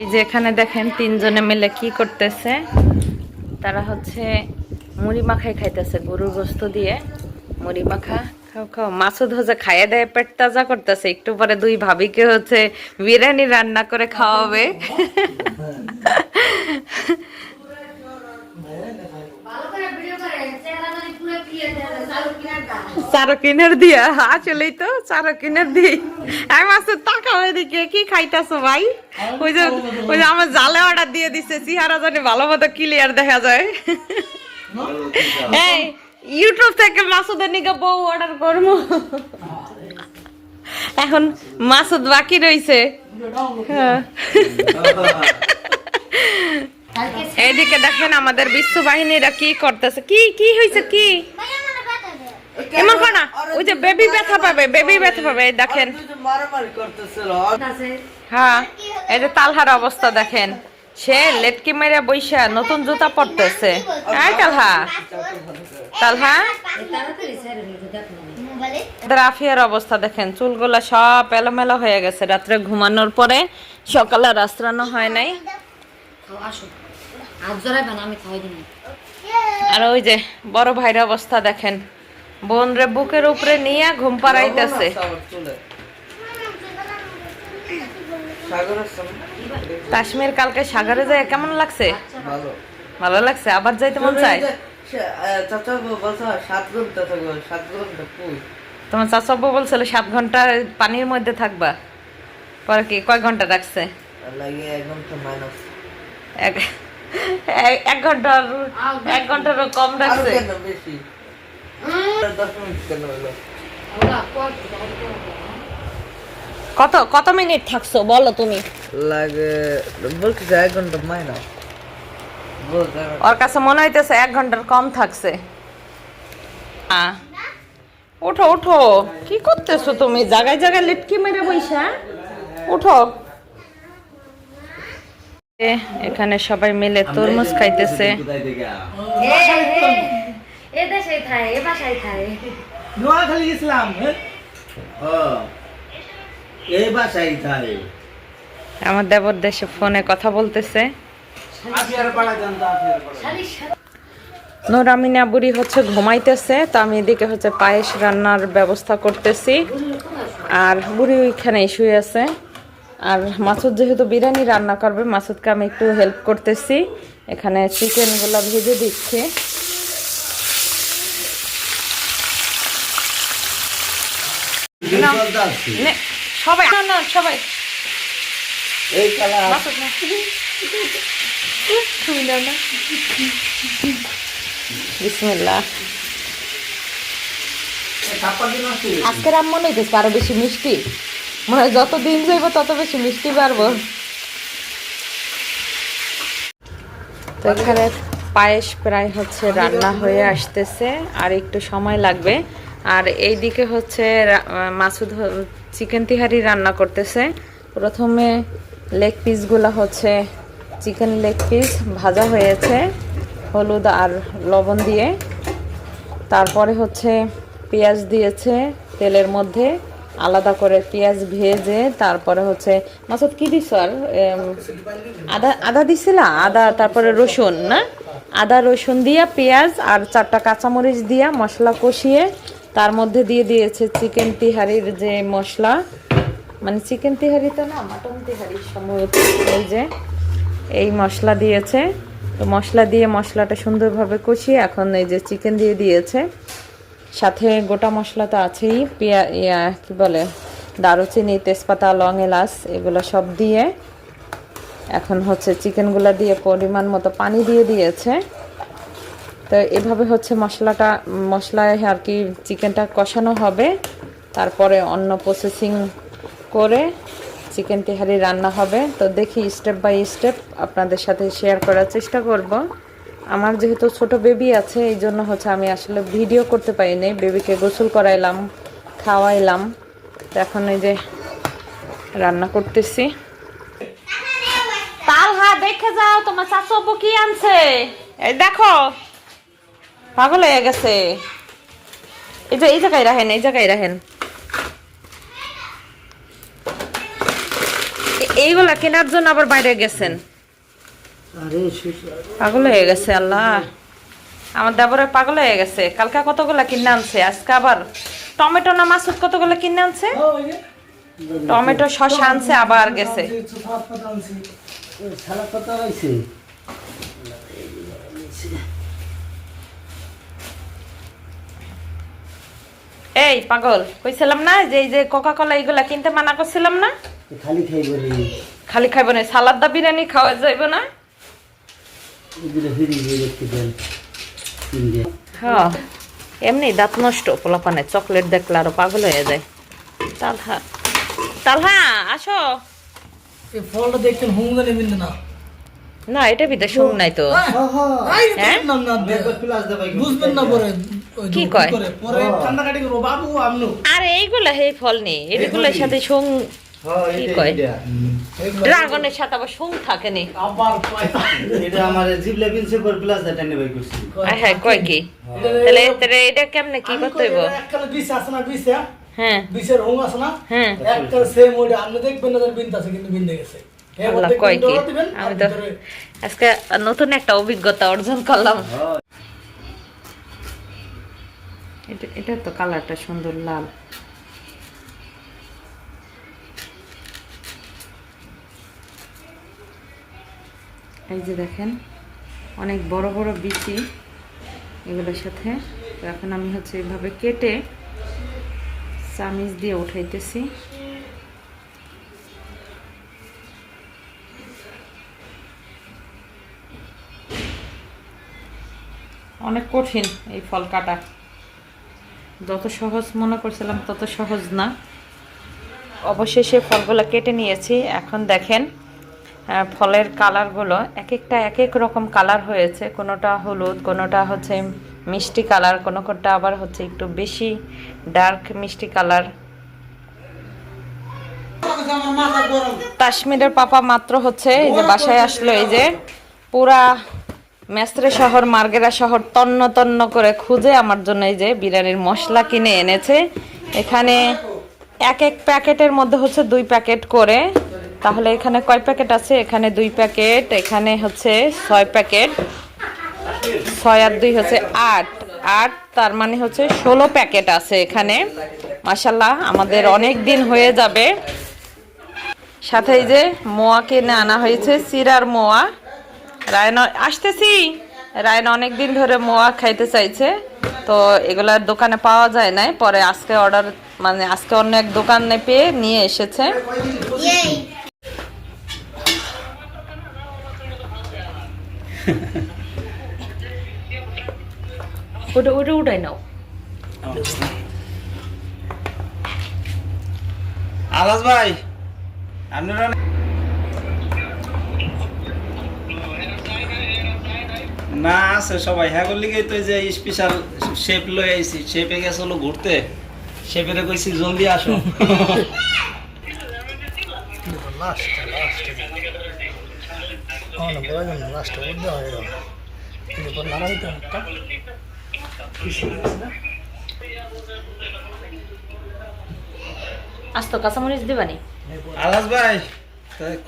এই যে এখানে দেখেন তিনজনে মিলে কি করতেছে। তারা হচ্ছে মুড়ি মাখাই খাইতেছে, গরুর গোস্ত দিয়ে মুড়ি মাখা, খাও খাও। মাসুদ হচ্ছে খাইয়ে দেয় পেট তাজা করতেছে, একটু পরে দুই ভাবিকে হচ্ছে বিরিয়ানি রান্না করে খাওয়াবে। চারো দিয়া আসলেই তো চারো এদিকে কি খাইতাছো ভাই? ওই যে আমার জালে অর্ডার দিয়ে চেহারা জানি ভালো মতো ক্লিয়ার দেখা যায়। ইউটিউব থেকে বউ অর্ডার করব। এখন মাসুদ বাকি রইছে। হ্যাঁ। এইদিকে দেখেন আমাদের বিশ্ব বাহিনীরা কি করতেছে। কি কি হয়েছে কি? এমন কর না ওই যে বেবি ব্যথা পাবে বেবি ব্যথা পাবে দেখেন। মারামারি হ্যাঁ এই যে তালহার অবস্থা দেখেন। সে লেটকি মেরে নতুন জুতা পরতেছে। হ্যাঁ তালহা। তালহা? এদের অবস্থা দেখেন চুলগুলা সব এলোমেলো হয়ে গেছে। রাত্রে ঘুমানোর পরে সকালে রাস্তানো হয় নাই। আমি দিন আর ওই যে বড় ভাইয়ের অবস্থা দেখেন। বোন রে বুকের উপরে নিয়ে ঘুম পাড়াইতেছে। চলে সাগরের সামনে কাশ্মীর কালকে সাগরে যায় কেমন লাগছে? ভালো। ভালো লাগছে? আবার যাইতে মন চায়? সে- আহ, চাচা বলছে সাত ঘণ্টা থাকব সাত ঘণ্টা কই? তোমার চাচাব্বু বলছিল সাত ঘণ্টা পানির মধ্যে থাকবা। পরে কি কয় ঘণ্টা রাখছে? এক ঘণ্টা মাইনাস এক ঘণ্টার এক ঘন্টারও কম বেশি? হলো? কত কত মিনিট থাকছো? বলো তুমি। লাগে বলছি এক ঘণ্টা বলতে ওর কাছে মনে হইতেছে এক ঘণ্টার কম থাকছে। আ, উঠো উঠো। কি করতেছো তুমি? জায়গায় জায়গায় লিটকি মেরে বইসা? উঠো। এখানে সবাই মিলে তরমুজ খাইতেছে। নোয়াখালী এই বাসায় থাকে আমার দেবর দেশে ফোনে কথা বলতেছে। নোরামিনা বুড়ি হচ্ছে ঘুমাইতেছে তো আমি এদিকে হচ্ছে পায়েস রান্নার ব্যবস্থা করতেছি। আর বুড়ি ওইখানে শুয়ে আছে। আর মাসুদ যেহেতু বিরিয়ানি রান্না করবে মাসুদকে আমি একটু হেল্প করতেছি। এখানে চিকেনগুলো ভেজে দিচ্ছি। সবাই না সবাই। আজকের আম মনে হইতেছে আরও বেশি মিষ্টি। মনে যত দিন যাইব তত বেশি মিষ্টি পারব তো এখানে পায়েস প্রায় হচ্ছে রান্না হয়ে আসতেছে আর একটু সময় লাগবে। আর এইদিকে হচ্ছে রা- আহ, মাসুদ চিকেন তিহারি রান্না করতেছে। প্রথমে লেগ পিসগুলো হচ্ছে চিকেন লেগ পিস ভাজা হয়েছে হলুদ আর লবণ দিয়ে। তারপরে হচ্ছে পেঁয়াজ দিয়েছে তেলের মধ্যে। আলাদা করে পেঁয়াজ ভেজে তারপরে হচ্ছে, মাসুদ কি দিছ আর? আদা আদা দিছিলা আদা, তারপরে রসুন, না? আদা, রসুন দিয়া পেঁয়াজ আর চারটা কাঁচামরিচ দিয়া মশলা কষিয়ে তার মধ্যে দিয়ে দিয়েছে চিকেন তিহারির যে মশলা। মানে চিকেন তিহারি তো না, মাটন তিহারি সম্ভবত এই যে, এই মশলা দিয়েছে। তো মশলা দিয়ে মশলাটা সুন্দরভাবে কষিয়ে এখন এই যে চিকেন দিয়ে দিয়েছে। সাথে গোটা মশলা তো আছেই, পেঁয়া, ইয়া, কি বলে, দারুচিনি, তেজপাতা, লং এলাচ, এগুলো সব দিয়ে এখন হচ্ছে চিকেনগুলো দিয়ে পরিমাণ মতো পানি দিয়ে দিয়েছে। তো এভাবে হচ্ছে মশলাটা, মশলায় আর কি চিকেনটা কষানো হবে। তারপরে অন্য প্রসেসিং করে চিকেন তেহারি রান্না হবে। তো দেখি স্টেপ বাই স্টেপ আপনাদের সাথে শেয়ার করার চেষ্টা করব। আমার যেহেতু ছোট বেবি আছে এই জন্য হচ্ছে আমি আসলে ভিডিও করতে পারি পারিনি। বেবিকে গোসল করাইলাম খাওয়াইলাম। এখন এই যে রান্না করতেছি। তালহা দেখে যাও তোমার কি আনছে? এই দেখো পাগল হয়ে গেছে। এই যে এই জায়গায় রাখেন এই জায়গায় রাখেন। এইগুলা কেনার জন্য আবার বাইরে গেছেন। পাগল হয়ে গেছে আল্লাহ। আমার দেবরে পাগল হয়ে গেছে। কালকে কতগুলা কিনে আনছে? আজকে আবার টমেটো না মাসুদ কতগুলা কিনে আনছে? টমেটো শসা আনছে আবার গেছে। এই পাগল কইছিলাম না যে এই যে কোকা কোলা এইগুলা কিনতে মানা করছিলাম না? খালি খাইব খালি খাইব না সালাদ দা বিরিয়ানি খাওয়া যাইব না? এগুলো ফিরি দিয়ে দেখতে দেন তিন দিয়ে হ্যাঁ এমনি দাঁত নষ্ট পোলাপানে চকলেট দেখলে আরও পাগল হয়ে যায়। তালহা তালহা আসো। এই ফলটা দেখছেন হুমগানি বিন্দু না। না এটা ভিতরে শুন নাই তো। হ্যাঁ? নাম না বুঝবেন না পরে কি কয়? পরে কান্নাকাটি করব বাবু আমনু। আরে এইগুলা হে ফল নেই এগুলোর সাথে শুং কি কয় ড্রাগনের সাথে আবার শুং থাকে নি। এটা আমার জিবলা পর প্লাস দা টেনে বাই করছি হ্যাঁ কয় কি? তাহলে তাহলে এটা কেমনে কি করতে হইব? এককালে বিষ আছে না বিষ হ্যাঁ? বিষের হুম আছে না? হ্যাঁ। এককালে সেম ওইটা আপনি দেখবেন না বিন্ত আছে কিন্তু বিন্দে গেছে। আল্লাহ কয় কি? ওরা দিবেন, আর আমি তো আজকে নতুন একটা অভিজ্ঞতা অর্জন করলাম। এটা এটা তো কালারটা সুন্দর লাল। এই যে দেখেন, অনেক বড় বড় বিচি এগুলোর সাথে। তো এখন আমি হচ্ছে এভাবে কেটে চামিচ দিয়ে উঠাইতেছি। অনেক কঠিন এই ফল কাটা। যত সহজ মনে করছিলাম তত সহজ না। অবশেষে ফলগুলো কেটে নিয়েছি। এখন দেখেন ফলের কালারগুলো এক একটা এক এক রকম কালার হয়েছে। কোনোটা হলুদ, কোনোটা হচ্ছে মিষ্টি কালার কোনো কোনটা আবার হচ্ছে একটু বেশি ডার্ক মিষ্টি কালার কাশ্মীরের পাপা মাত্র হচ্ছে এই যে বাসায় আসলো এই যে পুরা মেসরে শহর, মার্গেরা শহর তন্ন তন্ন করে খুঁজে আমার জন্য এই যে বিরিয়ানির মশলা কিনে এনেছে। এখানে এক এক প্যাকেটের মধ্যে হচ্ছে দুই প্যাকেট করে তাহলে এখানে কয় প্যাকেট আছে? এখানে দুই প্যাকেট, এখানে হচ্ছে ছয় প্যাকেট। ছয় আর দুই হচ্ছে আট। আট, তার মানে হচ্ছে ষোলো প্যাকেট আছে এখানে। মাসাল্লাহ আমাদের অনেক দিন হয়ে যাবে। সাথে যে মোয়া কিনে আনা হয়েছে, সিরার মোয়া। রায়ন, আসতেছি। রায়ন অনেক দিন ধরে মোয়া খাইতে চাইছে। তো এগুলার দোকানে পাওয়া যায় নাই। পরে আজকে অর্ডার মানে আজকে অন্য এক দোকানে পেয়ে নিয়ে এসেছে। ওটা ওটা উঠাই নাও। আলাস ভাই আপনারা না আছে সবাই। হ্যাঁ করলি তো যে স্পেশাল শেপ লয়ে আইছি। শেপে গেছে হলো ঘুরতে। শেপেরে কইছি জলদি আসো। লাস্ট লাস্ট প্রয়োজন লাস্ট উদ্দে হয়ে গেল। কিন্তু তোর নাড়া দিতে একটা। একটা তো কাঁচামরিচ দিবানি। আলাস ভাই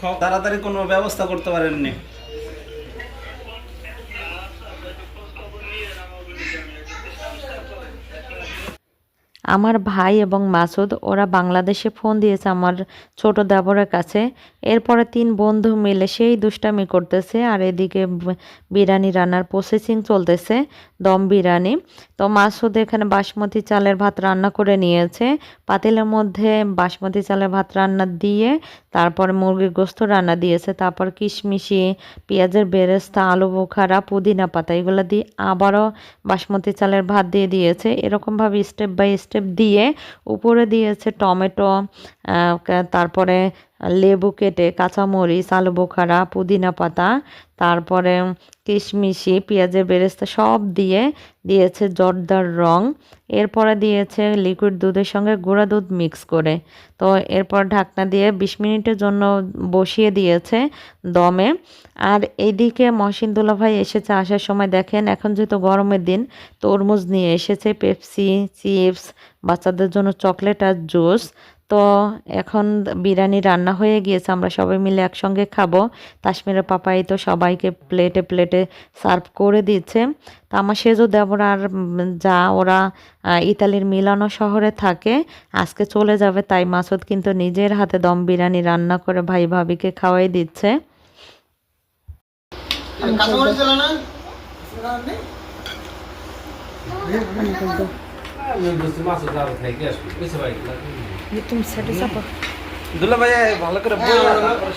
খুব তাড়াতাড়ি কোনো ব্যবস্থা করতে পারেননি। আমার ভাই এবং মাসুদ, ওরা বাংলাদেশে ফোন দিয়েছে আমার ছোট দেবরের কাছে। এরপরে তিন বন্ধু মিলে সেই দুষ্টামি করতেছে আর এদিকে বিরিয়ানি রান্নার প্রসেসিং চলতেছে, দম বিরিয়ানি। তো মাসুদ এখানে বাসমতি চালের ভাত রান্না করে নিয়েছে। পাতিলের মধ্যে বাসমতি চালের ভাত রান্না দিয়ে, তারপর মুরগির গোস্ত রান্না দিয়েছে, তারপর কিশমিশি, পেঁয়াজের বেরেস্তা, আলু বোখারা, পুদিনা পাতা, এগুলো দিয়ে আবারও বাসমতি চালের ভাত দিয়ে দিয়েছে। এরকমভাবে স্টেপ বাই স্টেপ দিয়ে উপরে দিয়েছে টমেটো তারপরে লেবু কেটে কাঁচামরিচ, আলু বোখারা, পুদিনা পাতা, তারপরে কিশমিশি, পেঁয়াজের বেরেস্তা সব দিয়ে দিয়েছে জর্দার রং। এরপরে দিয়েছে লিকুইড দুধের সঙ্গে গুঁড়া দুধ মিক্স করে। তো এরপর ঢাকনা দিয়ে বিশ মিনিটের জন্য বসিয়ে দিয়েছে দমে। আর এইদিকে মহসিন দুলাভাই এসেছে আসার সময় দেখেন, এখন যেহেতু গরমের দিন, তরমুজ নিয়ে এসেছে পেপসি, চিপস, বাচ্চাদের জন্য চকলেট আর জুস। তো এখন বিরিয়ানি রান্না হয়ে গিয়েছে আমরা সবাই মিলে একসঙ্গে খাব। কাশ্মীরের পাপাই তো সবাইকে প্লেটে প্লেটে সার্ভ করে দিচ্ছে। তো আমার সেজো দেবর আর যা ওরা ইতালির মিলানো শহরে থাকে আজকে চলে যাবে। তাই মাসুদ কিন্তু নিজের হাতে দম বিরিয়ানি রান্না করে ভাই ভাবিকে খাওয়াই দিচ্ছে। তুমি সেটা চাপো দুলা ভাই ভালো করে বলে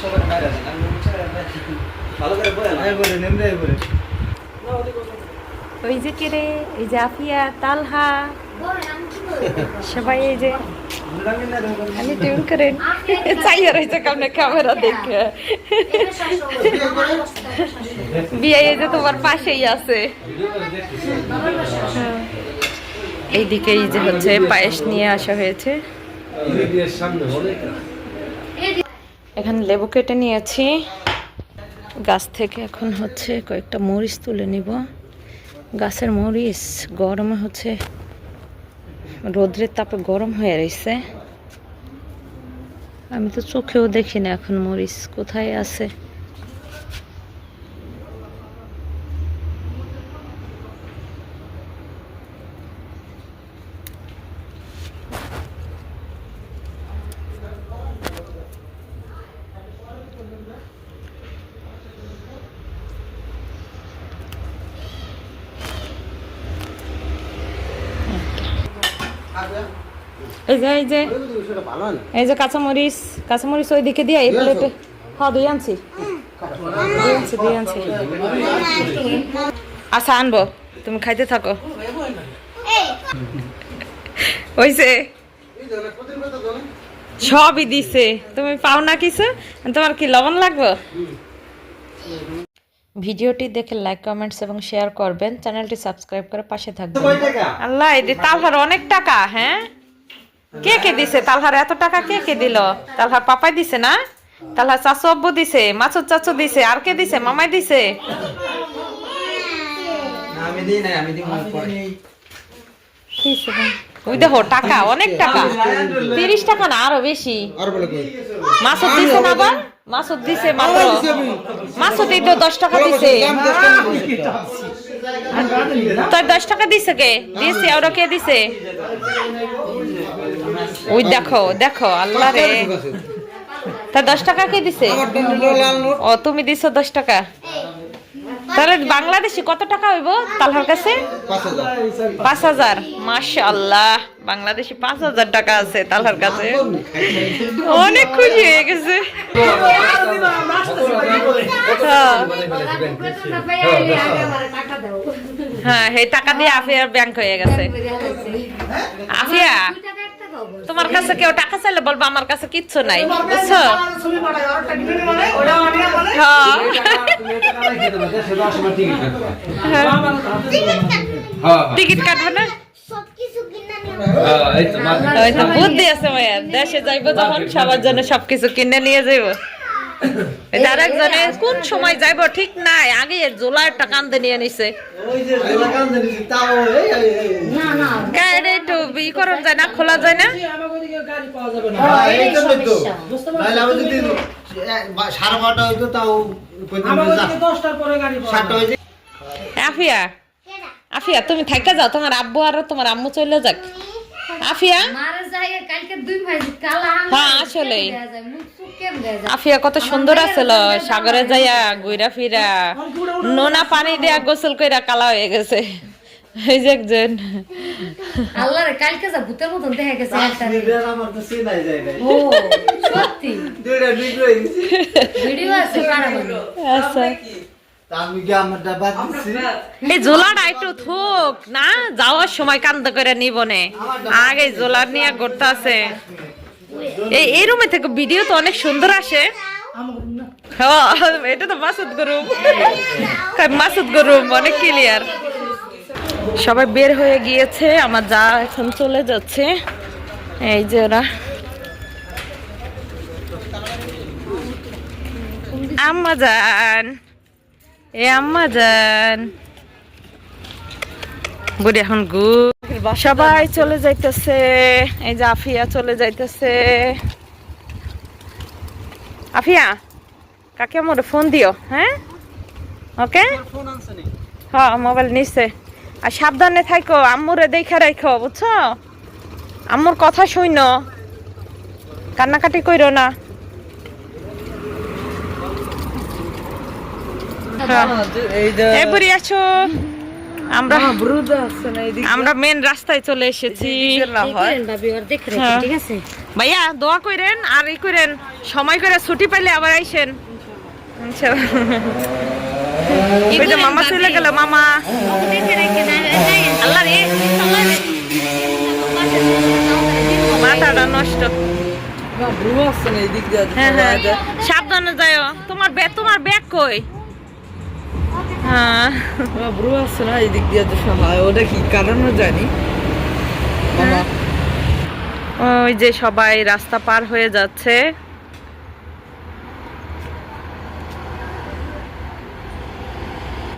সবাই বাইরে আছেন। আমি বলছি, ভালো করে বলে ওই যে কে রে এই যে আফিয়া তালহা সবাই এই যে আমি টিউন করেন চাইয়া রয়েছে কামনে ক্যামেরা দেখে বিয়ে এই যে তোমার পাশেই আছে এইদিকে এই যে হচ্ছে পায়েস নিয়ে আসা হয়েছে এখানে লেবু কেটে নিয়েছি। গাছ থেকে এখন হচ্ছে কয়েকটা মরিচ তুলে নিব। গাছের মরিচ গরমে হচ্ছে রোদ্রের তাপে গরম হয়ে রয়েছে। আমি তো চোখেও দেখি না এখন মরিচ কোথায় আছে। এই যে এই যে। এই যে কাঁচামরিচ কাঁচামরিচ ওই দিকে দিয়ে এই প্লেটে হ্যাঁ দুই আনছি। দুই আনছি দুই আনছি। আচ্ছা আনব। তুমি খাইতে থাকো। ওইছে সবই দিছে। তুমি পাও না কিছু? তোমার কি লবণ লাগবে? ভিডিওটি দেখে লাইক কমেন্টস এবং শেয়ার করবেন। চ্যানেলটি সাবস্ক্রাইব করে পাশে থাকবেন। আল্লাহ এই তালহার অনেক টাকা হ্যাঁ? কে কে দিছে? তালহার এত টাকা কে কে দিল? তালহার পাপাই দিছে না? তালহার চাচু আব্বু দিছে মাছুর চাচু দিছে আর কে দিছে? মামাই দিছে। ওই দেখো টাকা অনেক টাকা। তিরিশ টাকা না আরও বেশি। মাসুদ দিছে না আবার? মাসুদ দিছে মাত্র। মাসুদ এই তো দশ টাকা দিছে। তোর দশ টাকা দিছে কে? দিছে ওরা কে দিছে? ওই দেখো দেখো আল্লাহ রে। তা দশ টাকা কে দিছে? ও তুমি দিছো দশ টাকা। তাহলে বাংলাদেশি কত টাকা হইব তালহার কাছে? পাঁচ হাজার। মাশাল্লাহ বাংলাদেশি পাঁচ হাজার টাকা আছে তালহার কাছে। অনেক খুশি হয়ে গেছে। হ্যাঁ। এই টাকা দিয়ে আফিয়ার ব্যাংক হয়ে গেছে। আফিয়া? তোমার কাছে কেউ টাকা চাইলে বলব আমার কাছে কিচ্ছু নাই বুঝছ? হ্যাঁ। টিকিট কাটবে। না? ওই তো বুদ্ধি আছে দেশে যাইবো যখন সবার জন্য সবকিছু কিনে নিয়ে যাইবো। আরেকজনে কোন সময় যাইবো ঠিক নাই আগে জোলার টাকা নিয়ে নিছে। ই করা যায় না খোলা যায় না? সাড়ে বারোটা হইতো তাও আফিয়া আফিয়া তুমি থাইকা যাও তোমার আব্বু আর তোমার আম্মু চলে যাক। আফিয়া? হ্যাঁ, যায়? আফিয়া কত সুন্দর আছিল সাগরে যাইয়া ঘুরা ফিরা নোনা পানি দেয়া গোসল কইরা কালা হয়ে গেছে। এই যে একজন। কালকে যা ভূতের মতন দেখা গেছে একটা। আমার তো চেনাই যায় নাই। ও সত্যি? দুইটা ভিডিও হয়েছে ভিডিও আছে আচ্ছা। এই জোলাটা একটু থুক না? যাওয়ার সময় কান্দ করে নিবনে আগে জোলার নিয়ে ঘুরতে আছে। এই এই রুমে থেকে ভিডিও তো অনেক সুন্দর আসে। হ্যাঁ, এটা তো মাসুদ গরুম মাসুদ গরুম অনেক ক্লিয়ার সবাই বের হয়ে গিয়েছে আমার যা এখন চলে যাচ্ছে। এই যে ওরা। আম্মা যান। এ আম্মা যান। বুড়ি এখন গু সবাই চলে যাইতেছে। এই যে আফিয়া চলে যাইতেছে। আফিয়া কাকে আমার ফোন দিও হ্যাঁ? ওকে? হ্যাঁ মোবাইল নিছে। আর সাবধানে থাকো আম্মুরে দেখে রাখো বুঝছ? আম্মুর কথা শুইন। কান্নাকাটি কইরো না। এই যে এই বুড়ি আছো আমরা আমরা মেন রাস্তায় চলে এসেছি। হয়। হ্যাঁ। ভাইয়া দোয়া করেন আর ই করেন সময় করে ছুটি পাইলে আবার আইসেন। আচ্ছা। ওই যে মামা চলে গেল এই আল্লাহ রে মাথাটা নষ্ট যায়। তোমার ব্যাগ তোমার ব্যাগ কই হ্যাঁ ব্রু না এইদিক দিয়ে তো ওটা কি কারণও জানি ওই যে সবাই রাস্তা পার হয়ে যাচ্ছে।